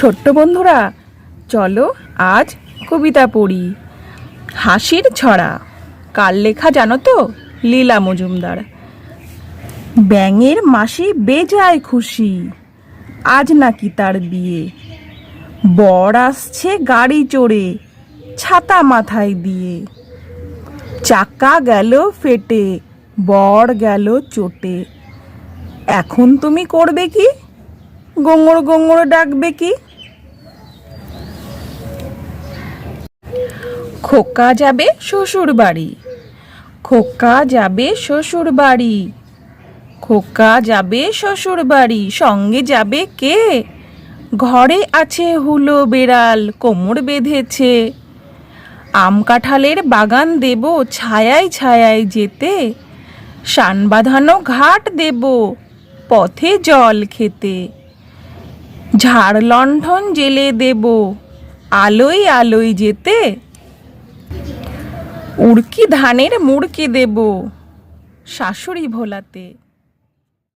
ছোট্ট বন্ধুরা, চলো আজ কবিতা পড়ি। হাসির ছড়া, কার লেখা জানো তো? লীলা মজুমদার। ব্যাঙের মাসি বেজায় খুশি, আজ নাকি তার বিয়ে। বর আসছে গাড়ি চড়ে, ছাতা মাথায় দিয়ে। চাকা গেল ফেটে, বর গেল চোটে। এখন তুমি করবে কি? গোঙর গোঙর ডাকবে কি? খোকা যাবে শ্বশুর বাড়ি। খোকা যাবে শ্বশুর বাড়ি। খোকা যাবে শ্বশুর বাড়ি। সঙ্গে যাবে কে? ঘরে আছে হুলো বেড়াল, কোমর বেঁধেছে। আম কাঁঠালের বাগান দেব, ছায়ায় ছায়ায় যেতে। শান বাঁধানো ঘাট দেব, পথে জল খেতে। ঝাড় লণ্ঠন জেলে দেব, আলোয় আলোয় যেতে। উড়কি ধানের মুড়কি দেব শাশুড়ি ভোলাতে।